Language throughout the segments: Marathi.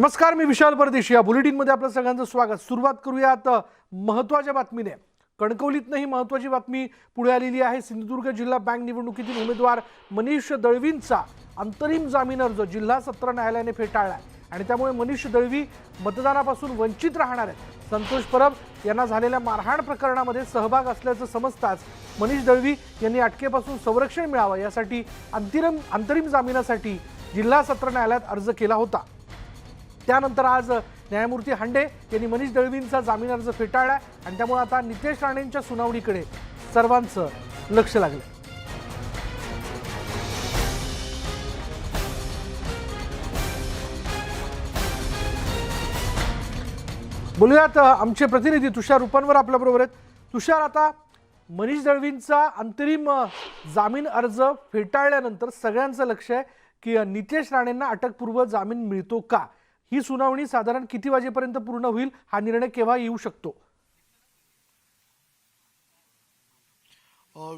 नमस्कार मी विशाल परदेशी. या बुलेटिनमध्ये आपलं सगळ्यांचं स्वागत. सुरुवात करूयात महत्त्वाच्या बातमीने. कणकवलीतनं ही महत्त्वाची बातमी पुढे आलेली आहे. सिंधुदुर्ग जिल्हा बँक निवडणुकीतील उमेदवार मनीष दळवींचा अंतरिम जामीन अर्ज जिल्हा सत्र न्यायालयाने फेटाळला आहे आणि त्यामुळे मनीष दळवी मतदानापासून वंचित राहणार आहेत. संतोष परब यांना झालेल्या मारहाण प्रकरणामध्ये सहभाग असल्याचं समजताच मनीष दळवी यांनी अटकेपासून संरक्षण मिळावं यासाठी अंतिरम अंतरिम जामिनासाठी जिल्हा सत्र न्यायालयात अर्ज केला होता. त्यानंतर आज न्यायमूर्ती हांडे यांनी मनीष दळवींचा जामीन अर्ज फेटाळला आणि त्यामुळे आता नितेश राणेंच्या सुनावणीकडे सर्वांचं लक्ष लागलं. बोलूयात आमचे प्रतिनिधी तुषार रुपांवर आपल्याबरोबर आहेत. तुषार आता मनीष दळवींचा अंतरिम जामीन अर्ज फेटाळल्यानंतर सगळ्यांचं लक्ष आहे की नितेश राणेंना अटकपूर्व जामीन मिळतो का? ही सुनावणी साधारण किती वाजेपर्यंत पूर्ण होईल हा निर्णय केव्हा येऊ शकतो?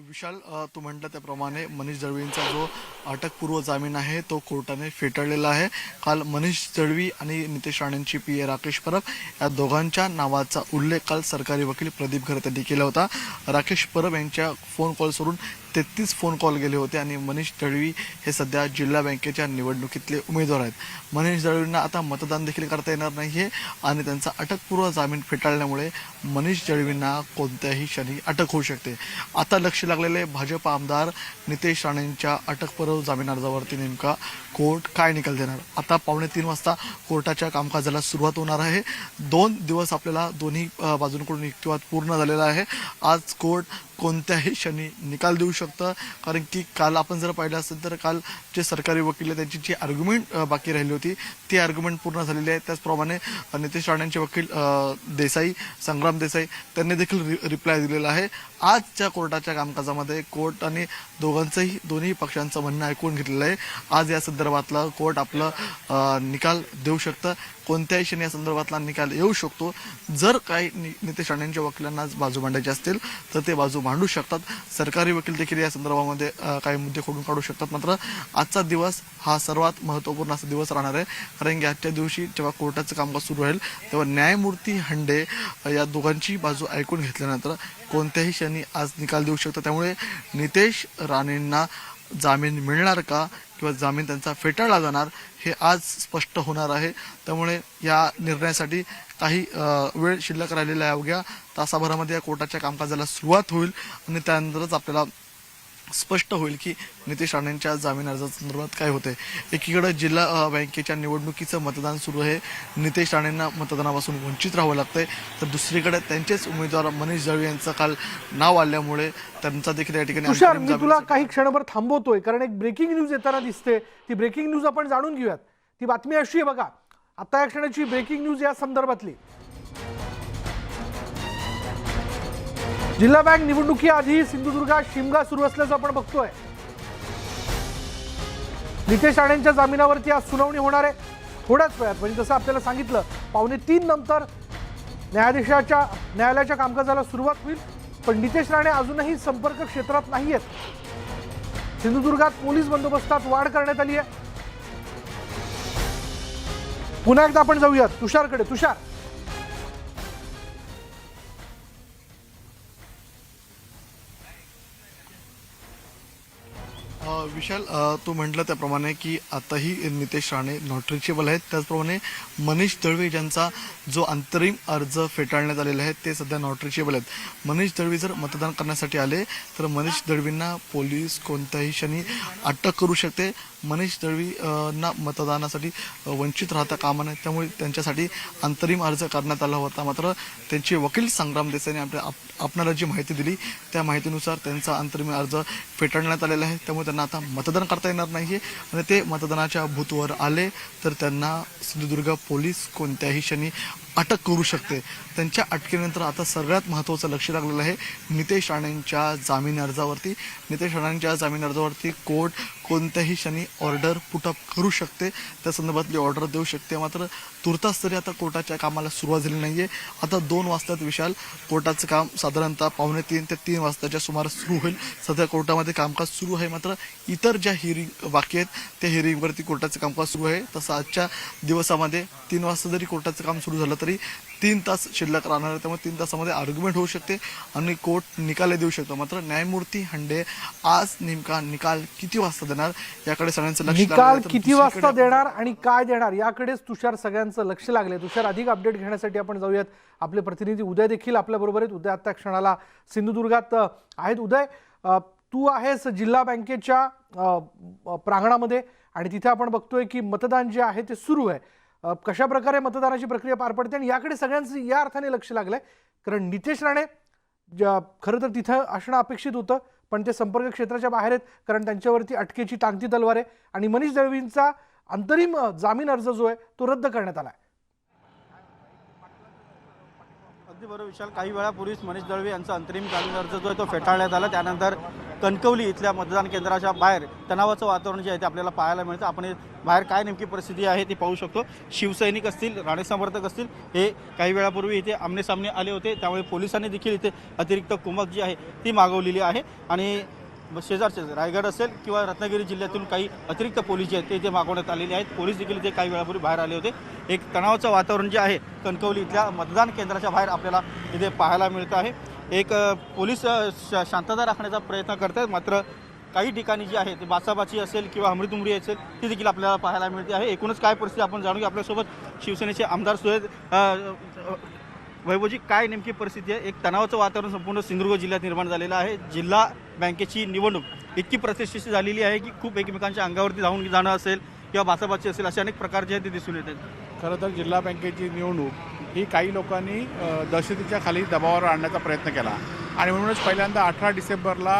विशाल तू म्हटलं त्याप्रमाणे मनीष दळवींचा जो अटकपूर्व जामीन आहे तो कोर्टाने फेटाळलेला आहे. काल मनीष दळवी आणि नितेश राणेंची पी ए राकेश परब या दोघांच्या नावाचा उल्लेख काल सरकारी वकील प्रदीप घरत यांनी केला होता. राकेश परब यांच्या फोन कॉल्सवरून तेहतीस फोन कॉल गेले होते आणि मनीष दळवी हे सध्या जिल्हा बँकेच्या निवडणुकीतले उमेदवार आहेत. मनीष दळवींना आता मतदान देखील करता येणार नाही आहे आणि त्यांचा अटकपूर्व जामीन फेटाळल्यामुळे मनीष दळवींना कोणत्याही क्षणी अटक होऊ शकते. आता लक्ष लागलेले भाजप आमदार नितेश राणेंच्या अटकपूर्व जामीन अर्जावरती नेमका कोर्ट काय निकाल देणार? आता पावणे तीन वाजता कोर्टाच्या कामकाजाला सुरुवात होणार आहे. दोन दिवस आपल्याला दोन्ही बाजूंकडून युक्तिवाद पूर्ण झालेला आहे. आज कोर्ट कोणत्याही क्षणी निकाल देऊ शकतं. कारण की काल आपण जर पाहिलं असेल तर काल जे सरकारी वकील आहेत त्यांची जी आर्ग्युमेंट बाकी राहिली होती ती आर्ग्युमेंट पूर्ण झालेली आहे. त्याचप्रमाणे नितेश राणेंचे वकील देसाई संग्राम देसाई त्यांनी देखील रि रिप्लाय दिलेला आहे. आजच्या कोर्टाच्या कामकाजामध्ये कोर्ट आणि दोघांचंही दोन्ही पक्षांचं म्हणणं ऐकून घेतलेलं आहे. आज या संदर्भातलं कोर्ट आपलं निकाल देऊ शकतं. कोणत्याही क्षणी या संदर्भातला निकाल येऊ शकतो. जर काही नि- नितेश राणेंच्या वकिलांना बाजू मांडायची असतील तर ते बाजू मांडू शकतात. सरकारी वकील देखील या संदर्भामध्ये काही मुद्दे खोडून काढू शकतात. मात्र आजचा दिवस हा सर्वात महत्त्वपूर्ण असा दिवस राहणार आहे. कारण की आजच्या दिवशी जेव्हा कोर्टाचं कामकाज सुरू होईल तेव्हा न्यायमूर्ती हंडे या दोघांची बाजू ऐकून घेतल्यानंतर कोणत्याही क्षणी आज निकाल देऊ शकतात. त्यामुळे नितेश राणेंना जामीन मिळणार का? किंवा जामीन त्यांचा फेटाळला जाणार हे आज स्पष्ट होणार आहे. त्यामुळे या निर्णयासाठी काही वेळ शिल्लक राहिलेला आहे अवघ्या तासाभरामध्ये या कोर्टाच्या कामकाजाला सुरुवात होईल आणि त्यानंतरच आपल्याला स्पष्ट होईल की नितेश राणेंच्या जामीन अर्जासंदर्भात काय होते एकीकडे जिल्हा बँकेच्या निवडणुकीचं मतदान सुरू आहे. नितेश राणेंना मतदानापासून वंचित राहावं लागतंय. तर दुसरीकडे त्यांचेच उमेदवार मनीष दळवी यांचं काल नाव आल्यामुळे त्यांचा देखील या ठिकाणी मी तुला काही क्षणभर थांबवतोय कारण एक ब्रेकिंग न्यूज येताना दिसते. ती ब्रेकिंग न्यूज आपण जाणून घेऊयात. ती बातमी अशी आहे बघा. आता या क्षणाची ब्रेकिंग न्यूज या संदर्भातली. जिल्हा बँक निवडणुकीआधी सिंधुदुर्गात शिमगा सुरू असल्याचं आपण बघतोय. नितेश राणेंच्या जामिनावरती आज सुनावणी होणार आहे. थोड्याच वेळात म्हणजे जसं आपल्याला सांगितलं पावणे तीन नंतर न्यायाधीशाच्या न्यायालयाच्या कामकाजाला सुरुवात होईल. पण नितेश राणे अजूनही संपर्क क्षेत्रात नाही आहेत सिंधुदुर्गात पोलीस बंदोबस्तात वाढ करण्यात आली आहे. पुन्हा एकदा आपण जाऊयात. तुषारकडे. तुषार विशाल तू म्हटलं त्याप्रमाणे की आताही नितेश राणे नॉट रिचेबल आहेत. त्याचप्रमाणे मनीष दळवी ज्यांचा जो अंतरिम अर्ज फेटाळण्यात आलेला आहे ते सध्या नॉट रिचेबल आहेत. मनीष दळवी जर मतदान करण्यासाठी आले तर मनीष दळवींना पोलीस कोणत्याही क्षणी अटक करू शकते. मनीष दळवी ना मतदानासाठी वंचित राहता कामा नये. त्यामुळे त्यांच्यासाठी अंतरिम अर्ज करण्यात आला होता. मात्र त्यांचे वकील संग्राम देसाईने आपल्या आप- आपणाला जी माहिती दिली त्या माहितीनुसार त्यांचा अंतरिम अर्ज फेटाळण्यात आलेला आहे. त्यामुळे त्यांना आता मतदान करता येणार नाही आणि ते मतदानाच्या बूथवर आले तर त्यांना सिंधुदुर्ग पोलीस कोणत्याही क्षणी अटक करू शकते. त्यांच्या अटकेनंतर आता सगळ्यात महत्त्वाचं लक्ष लागलेलं आहे नितेश राणेंच्या जामीन अर्जावरती. नितेश राणेंच्या जामीन अर्जावरती कोर्ट कोणत्याही क्षणी ऑर्डर पुटअप करू शकते. त्या संदर्भातली ऑर्डर देऊ शकते. मात्र तुर्तास तरी आता कोर्टाच्या कामाला सुरुवात झाली नाही आहे आता दोन वाजताच विशाल कोर्टाचं काम साधारणतः पावणे तीन ते तीन वाजताच्या सुमारास सुरू होईल. सध्या कोर्टामध्ये कामकाज सुरू आहे. मात्र इतर ज्या हिअरिंग बाकी आहेत त्या हिअरिंगवरती कोर्टाचं कामकाज सुरू आहे. तसं आजच्या दिवसामध्ये तीन वाजता जरी कोर्टाचं काम सुरू झालं तरी तीन तास शिल्लक राहणार आहे. त्यामुळे तीन तासामध्ये आर्ग्युमेंट होऊ शकते आणि कोर्ट निकालही देऊ शकतो. मात्र न्यायमूर्ती हंडे आज नेमका निकाल किती वाजता देणार याकडे सगळ्यांचं लक्ष निकाल किती वाजता देणार आणि काय देणार याकडेच तुषार सगळ्यांचं लक्ष लागले तुषार अधिक अपडेट घेण्यासाठी आपण जाऊयात. आपले प्रतिनिधी उदय देखील आपल्या बरोबर आहेत. उदय आता क्षणाला सिंधुदुर्गात आहेत. उदय तू आहेस जिल्हा बँकेच्या प्रांगणामध्ये आणि तिथे आपण बघतोय की मतदान जे आहे ते सुरू आहे. कशा प्रकारे मतदानाची प्रक्रिया पार पडते आणि याकडे सगळ्यांचं या अर्थाने लक्ष लागलं आहे कारण नितेश राणे खरं तर तिथं असणं अपेक्षित होतं पण ते संपर्क क्षेत्राच्या बाहेर आहेत कारण त्यांच्यावरती अटकेची टांगती तलवार आहे. आणि मनीष दळवींचा अंतरिम जामीन अर्ज जो आहे तो रद्द करण्यात आला आहे अगदी बरोबर विशाल काही वेळापूर्वीच मनीष दळवी यांचा अंतरिम जामीन अर्ज जो आहे तो फेटाळण्यात आला. त्यानंतर कणकवली इथल्या मतदान केंद्राच्या बाहेर तणावाचं वातावरण जे आहे ते आपल्याला पाहायला मिळतं. आपण बाहेर काय नेमकी परिस्थिती आहे ती पाहू शकतो. शिवसैनिक असतील राणे समर्थक असतील हे काही वेळापूर्वी इथे आमनेसामने आले होते. त्यामुळे पोलिसांनी देखील इथे अतिरिक्त कुमक जी आहे ती मागवलेली आहे. आणि शेजारचे रायगड असेल किंवा रत्नागिरी जिल्ह्यातून काही अतिरिक्त पोलीस जे आहेत ते इथे मागवण्यात आलेले आहेत पोलीस देखील इथे काही वेळापूर्वी बाहेर आले होते एक तणावाचं वातावरण जे आहे कणकवली इथल्या मतदान केंद्राच्या बाहेर आपल्याला इथे पाहायला मिळतं आहे. एक पोलीस शांतता राखण्याचा प्रयत्न करत आहेत मात्र काही ठिकाणी जी आहे ते बाचाबाची असेल किंवा अमृतुमरी असेल ती देखील आपल्याला पाहायला मिळते आहे. एकूणच काय परिस्थिती आपण जाणूया आपल्यासोबत शिवसेनेचे आमदार सुहेद वैभवजी काय नेमकी परिस्थिती आहे? एक तणावाचं वातावरण संपूर्ण सिंधुदुर्ग जिल्ह्यात निर्माण झालेलं आहे. जिल्हा बँकेची निवडणूक इतकी प्रतिष्ठित झालेली आहे की खूप एकमेकांच्या अंगावरती जाऊन जाणं असेल किंवा बाचाबाची असेल असे अनेक प्रकारचे आहेत ते दिसून येत आहेत. खरं तर जिल्हा बँकेची निवडणूक ही काही लोकांनी दहशतीच्या खाली दबावावर आणण्याचा प्रयत्न केला. आणि म्हणूनच पहिल्यांदा अठरा डिसेंबरला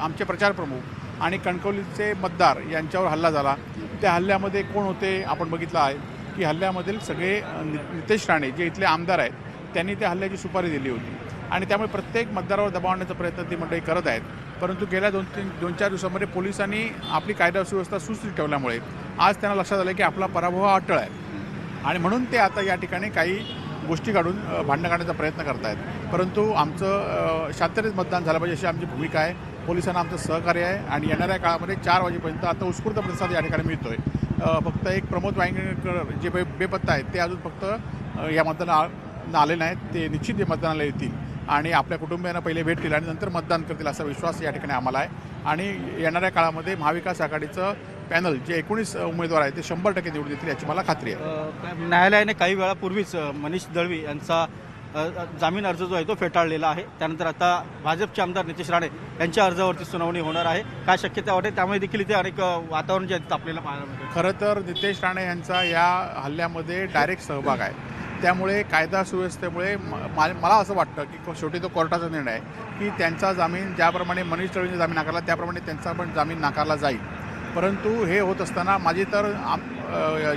आमचे प्रचार प्रमुख आणि कणकवलीचे मतदार यांच्यावर हल्ला झाला. त्या हल्ल्यामध्ये कोण होते आपण बघितलं आहे की हल्ल्यामधील सगळे नितेश राणे जे इथले आमदार आहेत त्यांनी त्या हल्ल्याची सुपारी दिली होती. आणि त्यामुळे प्रत्येक मतदारावर दबाव आणण्याचा प्रयत्न ती मंडळी करत आहेत. परंतु गेल्या दोन तीन दोन चार दिवसामध्ये पोलिसांनी आपली कायदा सुव्यवस्था सुस्थित ठेवल्यामुळे आज त्यांना लक्षात आलं की आपला पराभव हा अटळ आहे. आणि म्हणून ते आता या ठिकाणी काही गोष्टी काढून भांडणं काढण्याचा प्रयत्न करत आहेत परंतु आमचं अ, शांततेत मतदान झालं पाहिजे अशी आमची भूमिका आहे. पोलिसांना आमचं सहकार्य आहे. आणि येणाऱ्या काळामध्ये चार वाजेपर्यंत आता उत्स्फूर्त प्रतिसाद या ठिकाणी मिळतो आहे फक्त एक प्रमोद वांगेकर जे बे बेपत्ता आहेत ते अजून फक्त या मतदान आले नाहीत ते निश्चित हे मतदानाला येतील आणि आपल्या कुटुंबियांना पहिले भेटतील आणि नंतर मतदान करतील असा विश्वास या ठिकाणी आम्हाला आहे. आणि येणाऱ्या काळामध्ये महाविकास आघाडीचं पॅनल जे एकोणीस उमेदवार आहेत ते शंभर टक्के निवडून देतील याची मला खात्री आहे. न्यायालयाने काही वेळापूर्वीच मनीष दळवी यांचा जामीन अर्ज जो आहे तो फेटाळलेला आहे. त्यानंतर आता भाजपचे आमदार नितेश राणे यांच्या अर्जावरती सुनावणी होणार आहे. काय शक्यता वाटते त्यामुळे देखील इथे अनेक वातावरण जे आहे ते आपल्याला पाहायला मिळतं खरं तर नितेश राणे यांचा या हल्ल्यामध्ये डायरेक्ट सहभाग आहे. त्यामुळे कायदा सुव्यवस्थेमुळे म- मा- मला असं वाटतं की शेवटी तो कोर्टाचा निर्णय आहे की त्यांचा जामीन ज्याप्रमाणे मनीष तळवींचा जामीन नाकारला त्याप्रमाणे त्यांचा पण जामीन नाकारला जाईल. परंतु हे होत असताना माझी तर आम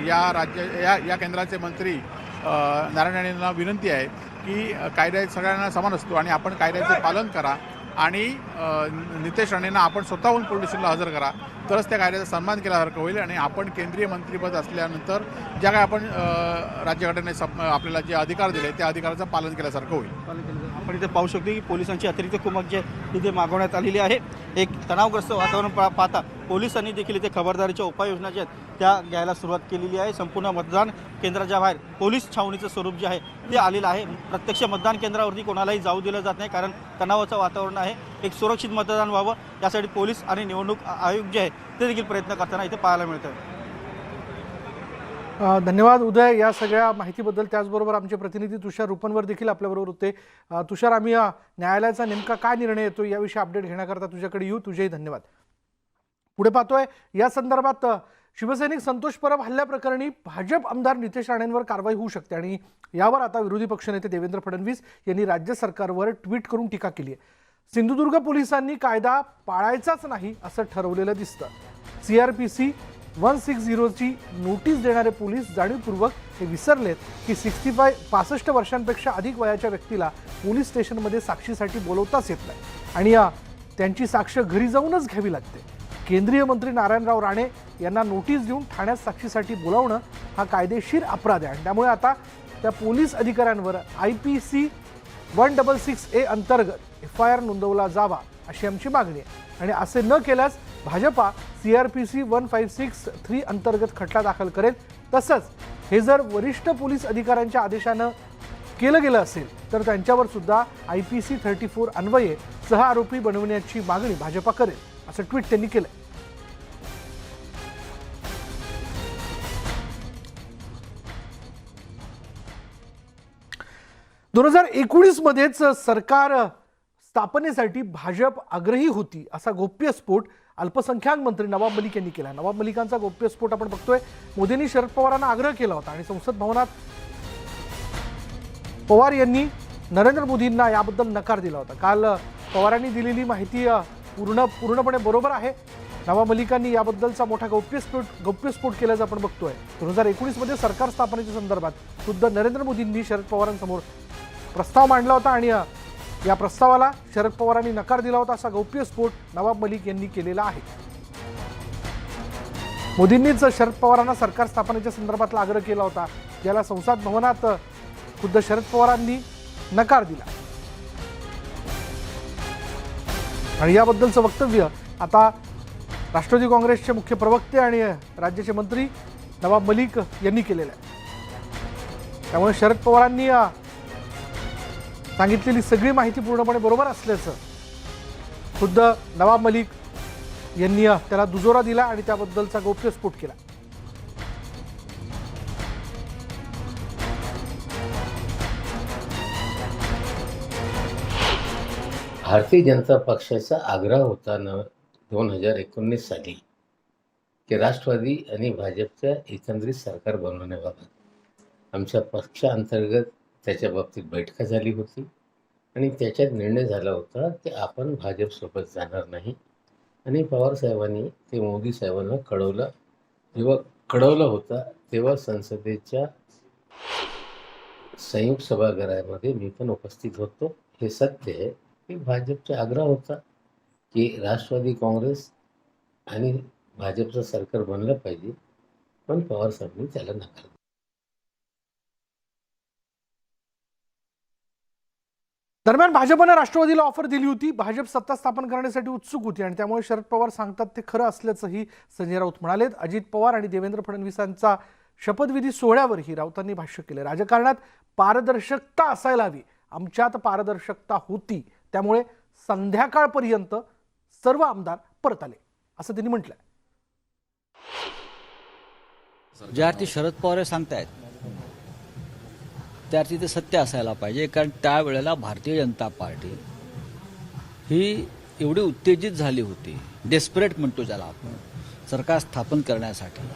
या राज्य या या केंद्राचे मंत्री नारायण यांना विनंती आहे की कायदा सगळ्यांना समान असतो आणि आपण कायद्याचे पालन करा आणि नितेश राणेंना आपण स्वतःहून पोलीस स्टेशनला हजर करा. तरच त्या कायद्याचा सन्मान केल्यासारखं होईल आणि आपण केंद्रीय मंत्रीपद असल्यानंतर ज्या काय आपण राज्यघटनेने सप आपल्याला जे अधिकार दिले त्या अधिकाराचं पालन केल्यासारखं होईल. आपण इथे पाहू शकतो की पोलिसांची अतिरिक्त कुमक जे इथे मागवण्यात आलेली आहे एक तणावग्रस्त वातावरण पाहता पोलिसांनी देखील इथे खबरदारीच्या उपाययोजना ज्या आहेत त्या घ्यायला सुरुवात केलेली आहे. संपूर्ण मतदान केंद्राच्या बाहेर पोलीस छावणीचं स्वरूप जे आहे ते आलेलं आहे. प्रत्यक्ष मतदान केंद्रावरती कोणालाही जाऊ दिलं जात नाही कारण तणावाचं वातावरण आहे. एक सुरक्षित मतदान व्हावं यासाठी पोलीस आणि निवडणूक आयोग जे आहे ते देखील प्रयत्न करताना इथे पाहायला मिळतं आहे धन्यवाद उदय. या सगळ्या माहितीबद्दल त्याचबरोबर आमचे प्रतिनिधी तुषार रुपनवर देखील आपल्याबरोबर होते. तुषार आम्ही न्यायालयाचा नेमका काय निर्णय येतो याविषयी अपडेट घेण्याकरता तुझ्याकडे येऊ. तुझेही धन्यवाद. पुढे पाहतोय या संदर्भात शिवसैनिक संतोष परब हल्ल्याप्रकरणी भाजप आमदार नितेश राणेंवर कारवाई होऊ शकते आणि यावर आता विरोधी पक्षनेते देवेंद्र फडणवीस यांनी राज्य सरकारवर ट्विट करून टीका केली आहे. सिंधुदुर्ग पोलिसांनी कायदा पाळायचाच नाही असं ठरवलेलं दिसतं. C R P C one six झिरोची notice देणारे पोलीस जाणीवपूर्वक हे विसरलेत की सिक्स्टी फाय पासष्ट वर्षांपेक्षा अधिक वयाच्या व्यक्तीला पोलीस स्टेशनमध्ये साक्षीसाठी बोलवताच येत नाही. आणि त्यांची साक्ष घरी जाऊनच घ्यावी लागते. केंद्रीय मंत्री नारायणराव राणे यांना नोटीस देऊन ठाण्यात साक्षीसाठी बोलावणं हा कायदेशीर अपराध आहे. आणि त्यामुळे आता त्या पोलीस अधिकाऱ्यांवर I P C one double six A अंतर्गत एफ आय आर नोंदवला जावा अशी आमची मागणी आहे. आणि असे न केल्यास Bhajapa C R P C one five six three अंतर्गत खटला दाखल करेल. तसंच हे जर वरिष्ठ पोलीस अधिकाऱ्यांच्या आदेशानं केलं गेलं असेल तर त्यांच्यावर सुद्धा I P C thirty four अन्वये सह आरोपी बनवण्याची मागणी भाजपा करेल असं ट्विट त्यांनी केलं दोन हजार एकोणीसमध्येच सरकार स्थापनेसाठी भाजप आग्रही होती. असा गोप्यस्फोट अल्पसंख्याक मंत्री नवाब मलिक यांनी केला. नवाब मलिकांचा गोप्यस्फोट आपण बघतोय. मोदींनी शरद पवारांना आग्रह केला होता आणि संसद भवनात पवार यांनी नरेंद्र मोदींना याबद्दल नकार दिला होता. काल पवारांनी दिलेली माहिती पूर्ण पूर्णपणे बरोबर आहे. नवाब मलिकांनी याबद्दलचा मोठा गौप्यस्फोट गौप्यस्फोट केल्याचं आपण बघतोय. दोन हजार एकोणीसमध्ये सरकार स्थापनेच्या संदर्भात खुद्द नरेंद्र मोदींनी शरद पवारांसमोर प्रस्ताव मांडला होता आणि या प्रस्तावाला शरद पवारांनी नकार दिला होता असा गौप्यस्फोट नवाब मलिक यांनी केलेला आहे. मोदींनीच शरद पवारांना सरकार स्थापनेच्या संदर्भातला आग्रह केला होता ज्याला संसद भवनात खुद्द शरद पवारांनी नकार दिला. आणि याबद्दलचं वक्तव्य आता राष्ट्रवादी काँग्रेसचे मुख्य प्रवक्ते आणि राज्याचे मंत्री नवाब मलिक यांनी केलेलं आहे. त्यामुळे शरद पवारांनी सांगितलेली सगळी माहिती पूर्णपणे बरोबर असल्याचं खुद्द नवाब मलिक यांनी त्याला दुजोरा दिला आणि त्याबद्दलचा गौप्यस्फोट केला. भारतीय जनता पक्षाचा आग्रह होता न दोन हजार एकोणीस साली की राष्ट्रवादी आणि भाजपच्या एकंदरीत सरकार बनवण्याबाबत. आमच्या पक्षाअंतर्गत त्याच्या बाबतीत बैठका झाली होती. आणि त्याच्यात निर्णय झाला होता की आपण भाजपसोबत जाणार नाही. आणि पवार साहेबांनी ते मोदी साहेबांना कळवलं. जेव्हा कळवलं होतं तेव्हा संसदेच्या संयुक्त सभागृहामध्ये मी पण उपस्थित होतो. हे सत्य आहे. की भाजपचा आग्रह होता की राष्ट्रवादी काँग्रेस आणि भाजपचं सरकार बनलं पाहिजे. पण पवारसाहेबांनी त्याला नकार दिला. दरम्यान भाजपनं राष्ट्रवादीला ऑफर दिली होती. भाजप सत्ता स्थापन करण्यासाठी उत्सुक होती आणि त्यामुळे शरद पवार सांगतात ते खरं असल्याचंही संजय राऊत म्हणालेत. अजित पवार आणि देवेंद्र फडणवीसांचा शपथविधी सोहळ्यावरही राऊतांनी भाष्य केलं राजकारणात पारदर्शकता असायला हवी. आमच्यात पारदर्शकता होती. त्यामुळे संध्याकाळपर्यंत सर्व आमदार परत आले. असं त्यांनी म्हटलंय. ज्या अर्थी शरद पवार हे सांगतायत त्या ते सत्य असायला पाहिजे कारण त्यावेळेला भारतीय जनता पार्टी ही एवढी उत्तेजित झाली होती डेस्परेट म्हणतो ज्याला आपण सरकार स्थापन करण्यासाठी.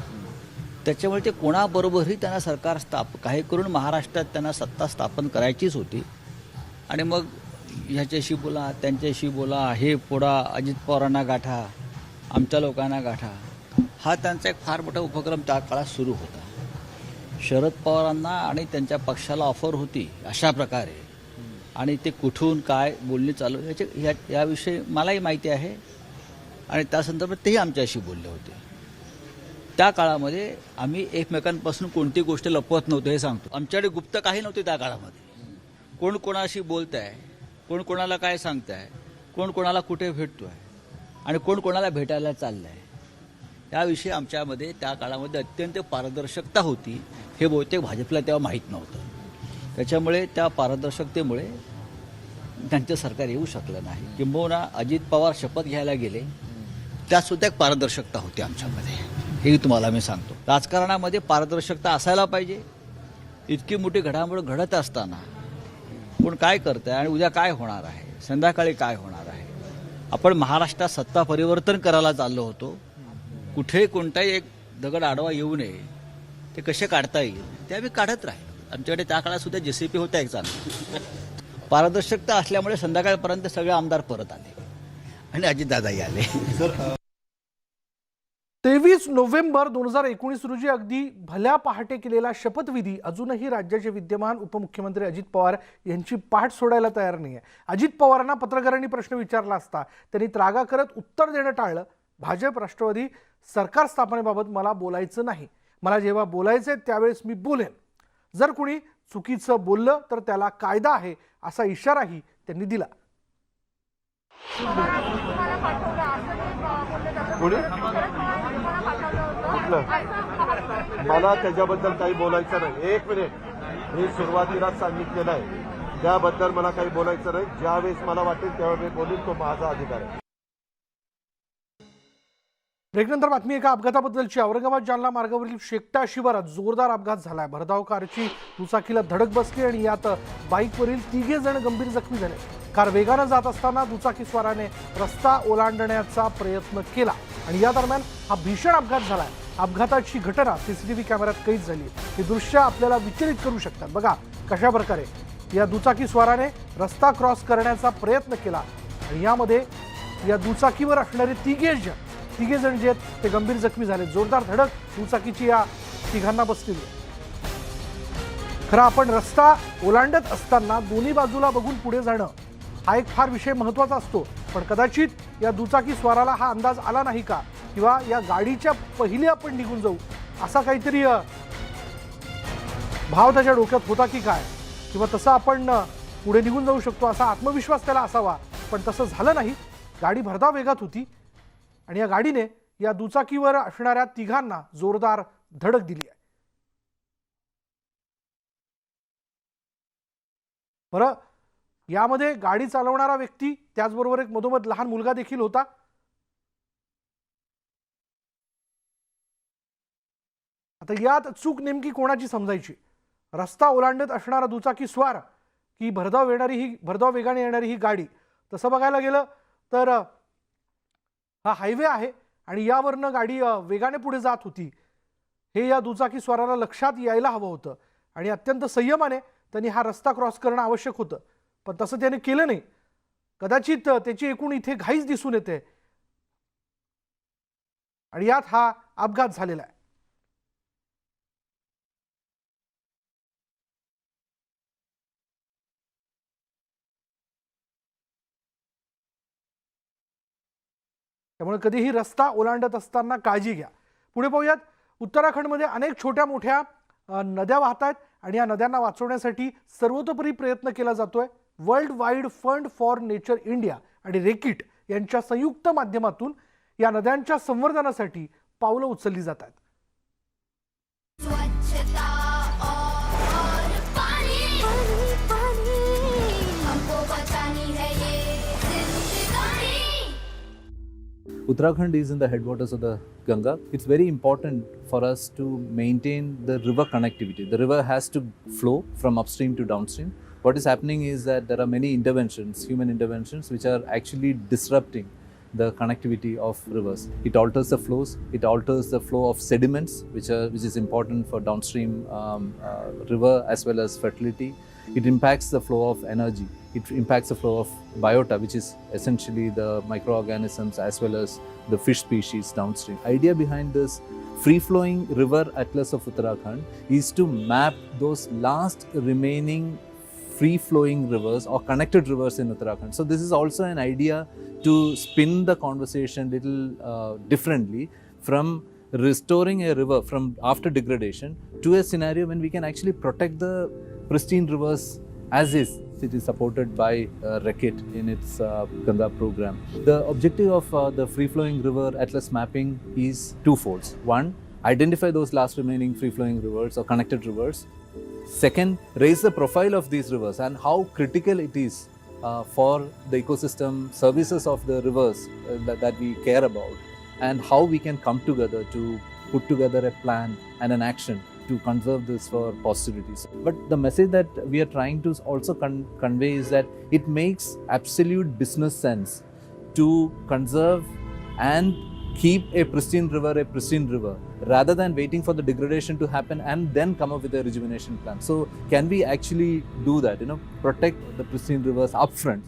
त्याच्यामुळे ते कोणाबरोबरही त्यांना सरकार स्थाप काही करून महाराष्ट्रात त्यांना सत्ता स्थापन करायचीच होती. आणि मग ह्याच्याशी बोला त्यांच्याशी बोला हे पोडा अजित पवारांना गाठा आमच्या लोकांना गाठा हा त्यांचा एक फार मोठा उपक्रम त्या काळात सुरू होता. शरद पवारांना आणि त्यांच्या पक्षाला ऑफर होती अशा प्रकारे. आणि ते कुठून काय बोलणी चालू याचे ह्या याविषयी मलाही माहिती आहे. आणि त्या संदर्भात तेही आमच्याशी बोलले होते. त्या काळामध्ये आम्ही एकमेकांपासून कोणती गोष्ट लपवत नव्हतो हे सांगतो. आमच्याकडे गुप्त काही नव्हते त्या काळामध्ये. कोण कोणाशी बोलत आहे कोण कोणाला काय सांगत आहे कोण कोणाला कुठे भेटतो आहे आणि कोण कोणाला भेटायला चाललं आहे याविषयी आमच्यामध्ये त्या काळामध्ये अत्यंत पारदर्शकता होती. हे बहुतेक भाजपला तेव्हा माहीत नव्हतं. त्याच्यामुळे त्या पारदर्शकतेमुळे त्यांचं सरकार येऊ शकलं नाही. किंबहुना अजित पवार शपथ घ्यायला गेले. त्यातसुद्धा एक पारदर्शकता होती आमच्यामध्ये. हेही तुम्हाला मी सांगतो. राजकारणामध्ये पारदर्शकता असायला पाहिजे. इतकी मोठी घडामोड घडत असताना कोण काय करतं आहे आणि उद्या काय होणार आहे? संध्याकाळी काय होणार आहे? आपण महाराष्ट्रात सत्ता परिवर्तन करायला चाललो होतो. कुठे कोणताही एक दगड आडवा येऊ नये ते कसे काढता येईल ते आम्ही काढत राहिलो. आमच्याकडे त्या काळात सुद्धा जेसीपी होत्या एक चालू. पारदर्शकता असल्यामुळे संध्याकाळपर्यंत सगळे आमदार परत आले. आणि अजितदादाही आले. तेवीस नोव्हेंबर दोन हजार एकोणीस रोजी अगदी भल्या पहाटे केलेला शपथविधी अजूनही राज्याचे विद्यमान उपमुख्यमंत्री अजित पवार यांची पाठ सोडायला तयार नाही आहे अजित पवारांना पत्रकारांनी प्रश्न विचारला असता त्यांनी त्रागा करत उत्तर देणं टाळलं भाजप राष्ट्रवादी सरकार स्थापनेबाबत मला बोलायचं नाही. मला जेव्हा बोलायचं आहे त्यावेळेस मी बोलेन. जर कुणी चुकीचं बोललं तर त्याला कायदा आहे असा इशाराही त्यांनी दिला. मला त्याच्याबद्दल काही बोलायचं नाही. एक मिनिट. मी सुरुवातीला सांगितलेलं आहे. त्याबद्दल मला काही बोलायचं नाही. ज्यावेळेस मला वाटेल त्यावेळेस मी बोलेन. तो माझा अधिकार आहे. ब्रेकनंतर बातमी एका अपघाताबद्दलची. औरंगाबाद जालना मार्गावरील शेकटा शिवारात जोरदार अपघात झालाय. भरधाव कारची दुचाकीला धडक बसली आणि यात बाईकवरील तिघे जण गंभीर जखमी झाले. कार वेगानं जात असताना दुचाकीस्वाराने रस्ता ओलांडण्याचा प्रयत्न केला आणि या दरम्यान हा भीषण अपघात झालाय. अपघाताची घटना सीसीटीव्ही कॅमेऱ्यात कैद झाली. ही दृश्य आपल्याला विचलित करू शकतात. बघा कशा प्रकारे या दुचाकीस्वाराने रस्ता क्रॉस करण्याचा प्रयत्न केला आणि यामध्ये या दुचाकीवर असणारे तिघे जण तिघे जण जे आहेत ते गंभीर जखमी झाले. जोरदार धडक दुचाकीची या तिघांना बसलेली खरं आपण रस्ता ओलांडत असताना दोन्ही बाजूला बघून पुढे जाणं हा एक फार विषय महत्त्वाचा असतो. पण कदाचित या दुचाकी स्वाराला हा अंदाज आला नाही का? किंवा या गाडीच्या पहिले आपण निघून जाऊ असा काहीतरी भाव त्याच्या डोक्यात होता की काय? किंवा तसं आपण पुढे निघून जाऊ शकतो असा आत्मविश्वास त्याला असावा. पण तसं झालं नाही. गाडी भरधाव वेगात होती. आणि या गाडीने या दुचाकीवर असणाऱ्या तिघांना जोरदार धडक दिली आहे. बरं यामध्ये गाडी चालवणारा व्यक्ती त्याचबरोबर एक मधोमध लहान मुलगा देखील होता. आता यात चूक नेमकी कोणाची समजायची? रस्ता ओलांडत असणारा दुचाकी स्वार की भरधाव येणारी ही भरधाव वेगाने येणारी ही गाडी? तसं बघायला गेलं तर हा हायवे आहे आणि यावरनं गाडी वेगाने पुढे जात होती. हे या दुचाकी स्वाराला लक्षात यायला हवं होतं आणि अत्यंत संयमाने त्यांनी हा रस्ता क्रॉस करणं आवश्यक होतं. पण तसं त्याने केलं नाही. कदाचित त्याची एकूण इथे घाईच दिसून येते. आणि यात हा अपघात झालेला आहे. त्यामुळे कधीही रस्ता ओलांडत असताना काळजी घ्या. पुढे पाहूयात. उत्तराखंडमध्ये अनेक छोट्या मोठ्या नद्या वाहत आहेत आणि या नद्यांना वाचवण्यासाठी सर्वतोपरी प्रयत्न केला जातोय. World wide fund for nature India आणि रेकिट यांच्या संयुक्त माध्यमातून या नद्यांच्या संवर्धनासाठी पावलं उचलली जात Uttarakhand is in the headwaters of the Ganga. It's very important for us to maintain the river connectivity. The river has to flow from upstream to downstream. What is happening is that there are many interventions, human interventions, which are actually disrupting the connectivity of rivers. It alters the flows. It alters the flow of sediments, which are which is important for downstream um, uh, river as well as fertility. It impacts the flow of energy. It impacts the flow of biota, which is essentially the microorganisms as well as the fish species downstream. Idea behind this free-flowing river atlas of Uttarakhand is to map those last remaining free-flowing rivers or connected rivers in Uttarakhand. So this is also an idea to spin the conversation little uh, differently from restoring a river from after degradation to a scenario when we can actually protect the pristine rivers as is. It is supported by uh, Reckitt in its uh, Ganga program. The objective of uh, the free flowing river atlas mapping is twofold. One, identify those last remaining free flowing rivers or connected rivers. Second, raise the profile of these rivers and how critical it is uh, for the ecosystem services of the rivers uh, that, that we care about and how we can come together to put together a plan and an action to conserve this for posterity. But the message that we are trying to also con convey is that it makes absolute business sense to conserve and keep a pristine river a pristine river rather than waiting for the degradation to happen and then come up with a rejuvenation plan. So can we actually do that, you know, protect the pristine rivers upfront?